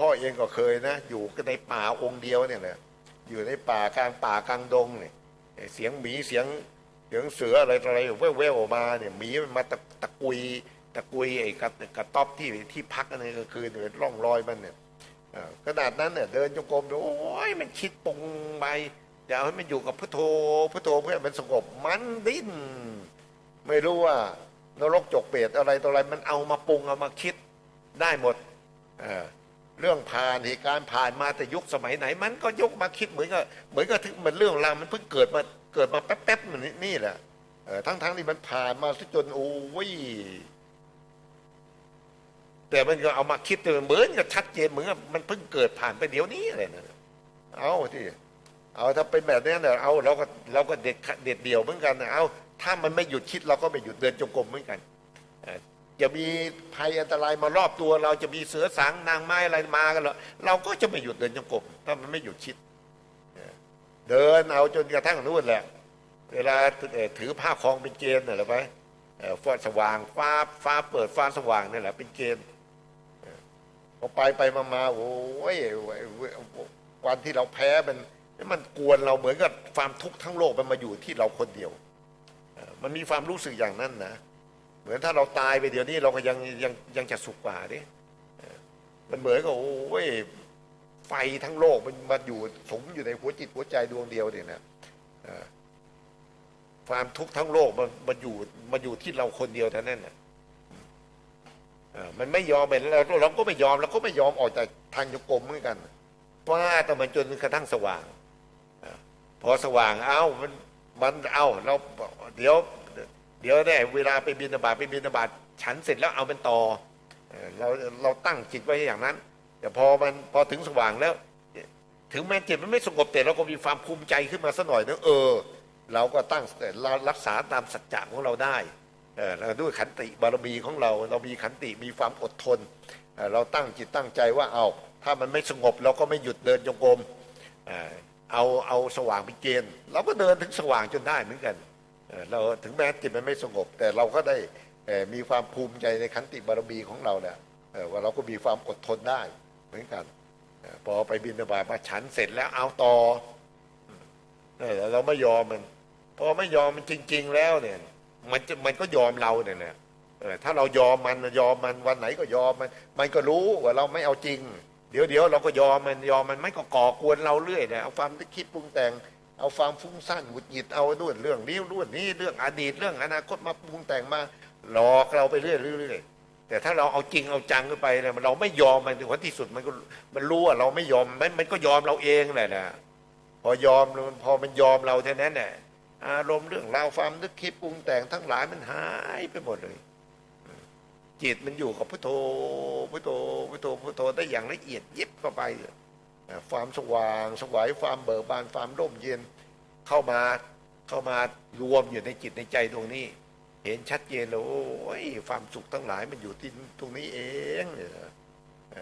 พ่อเองก็เคยนะ อยู่ในป่าองค์เดียวเนี่ยแหละอยู่ในป่ากลางป่ากลางดงเนี่ยเสียงหมีเสียงเสียงเสืออะไรอะไรแว่วๆออกมาเนี่ยหมีมันมาตะตะกุยตะกุยไอ้กระกระต๊อบที่ที่พักอันนี้ก็คือเนี่ยร่องรอยมันเนี่ยขนาดนั้นเนี่ยเดินจงกรมโอ้ยมันคิดปรุงไปอยากให้มันอยู่กับพุทโธพุทโธเพื่อมันสงบมันดิ้นไม่รู้ว่านรกจกเปรตอะไรต่ออะไรมันเอามาปรุงเอามาคิดได้หมดเออ เรื่องผ่านเหตุการณ์ผ่านมาแต่ยุคสมัยไหน มันก็ยกมาคิดเหมือนกับเหมือนกับมันเรื่องราวมันเพิ่งเกิดมาเกิดมาแป๊บๆเหมือนนี่แหละเออทั้งๆที่มันผ่านมาซะจนโอ้ยแต่มันก็เอามาคิดเหมือนกับชัดเจนเหมือนกับมันเพิ่งเกิดผ่านไปเดี๋ยวนี้อะไรนะเอาที่เอาถ้าเป็นแบบนี้เนี่ยเอาเราก็เราก็เด็ดเด็ดเดี่ยวเหมือนกันเอาถ้ามันไม่หยุดคิดเราก็ไม่หยุดเดินจงกรมเหมือนกันอ จะมีภัยอันตรายมารอบตัว เราจะมีเสือสางนางไม้อะไรมากันหรอเราก็จะไม่หยุดเดินจงกรมถ้ามันไม่หยุดคิด เดินเอาจนกระทั่งนู่นแหละ เวลาถือผ้าคลองเป็นเกณฑ์น่ะเหรไปฟ้าสว่างฟ้าฟ้าเปิดฟ้าสว่างนี่แหละ เป็นเกณฑ์พอไปไปมามาโอ้ยวันที่เราแพ้มันมันกวนเราเหมือนกับความทุกข์ทั้งโลกมันมาอยู่ที่เราคนเดียว มันมีความรู้สึกอย่างนั้นนะ เหมือนถ้าเราตายไปเดี๋ยวนี้เราก็ยังยังยังจะสุขกว่าดิมันเหมือนกับโอ้ยไฟทั้งโลกมันมาอยู่สมอยู่ในหัวจิตหัวใจดวงเดียวเนี่ยนะความทุกข์ทั้งโลกมันมันอยู่มันอยู่ที่เราคนเดียวเท่านั้นนะเอ่อมันไม่ยอมเป็นเราเราก็ไม่ยอมเราก็ไม่ยอมออกจากทางโยกมเหมือนกันว่าแต่มันจนกระทั่งสว่างพอสว่างเอ้ามันมันเอ้าเราเดี๋ยว เดี๋ยวได้เวลาไปบินบาตไปบินบาตฉันเสร็จแล้วเอาเป็นต่อเราเราตั้งจิตไว้อย่างนั้น แต่พอมันพอถึงสว่างแล้ว ถึงแม้จิตมันไม่สงบแต่เราก็มีความภูมิใจขึ้นมาสักหน่อยนึงเออ เราก็ตั้งเรารักษาตามสัจจะของเราได้เออแล้วด้วยขันติบารมีของเรา เรามีขันติมีความอดทน เราตั้งจิตตั้งใจว่าเอาถ้ามันไม่สงบเราก็ไม่หยุดเดินจงกรมเอาเอาสว่างเป็นเกณฑ์เราก็เดินถึงสว่างจนได้เหมือนกัน เราถึงแม้จิตมันไม่สงบ แต่เราก็ได้มีความภูมิใจในขันติบารมีของเราเนี่ยเอ่อว่าเราก็มีความอดทนได้เหมือนกันพอไปบินบาตมาฉันเสร็จแล้วเอาต่อเออเราไม่ยอมมันพอไม่ยอมมันจริง ๆ แล้วเนี่ย มันจะมันก็ยอมเราเนี่ยแหละถ้าเรายอมมันยอมมันวันไหนก็ยอมมัน มันก็รู้ว่าเราไม่เอาจริง เดี๋ยวเดี๋ยวเราก็ยอมมันยอมมันไม่ก็ก่อกวนเราเรื่อยเลยเอาความคิดปรุงแต่ง เอาความฟุ้งซ่านหงุดหงิดเอาด้วยเรื่องนี้เรื่องนี้เรื่องอดีตเรื่องอนาคตมาปรุงแต่งมาหลอกเราไปเรื่อยเรื่อยแต่ถ้าเราเอาจริงเอาจังขึ้นไปเนี่ยเราไม่ยอมมันถึงวันที่สุดมันก็มันรู้ว่าเราไม่ยอมมันมันก็ยอมเราเองแหละนะพอยอมพอมันยอมเราเท่านั้นแหละอารมณ์เรื่องราวความนึกคิดปรุงแต่งทั้งหลายมันหายไปหมดเลยจิตมันอยู่กับพุทโธพุทโธพุทโธพุทโธได้อย่างละเอียดยิบเข้าไปอ่า ความสว่างสวายความเบิกบานความร่มเย็นเข้ามาเข้ามารวมอยู่ในจิตในใจดวงนี้ เห็นชัดเจนเลยโอ้ยความสุขทั้งหลายมันอยู่ที่ตรงนี้เองเ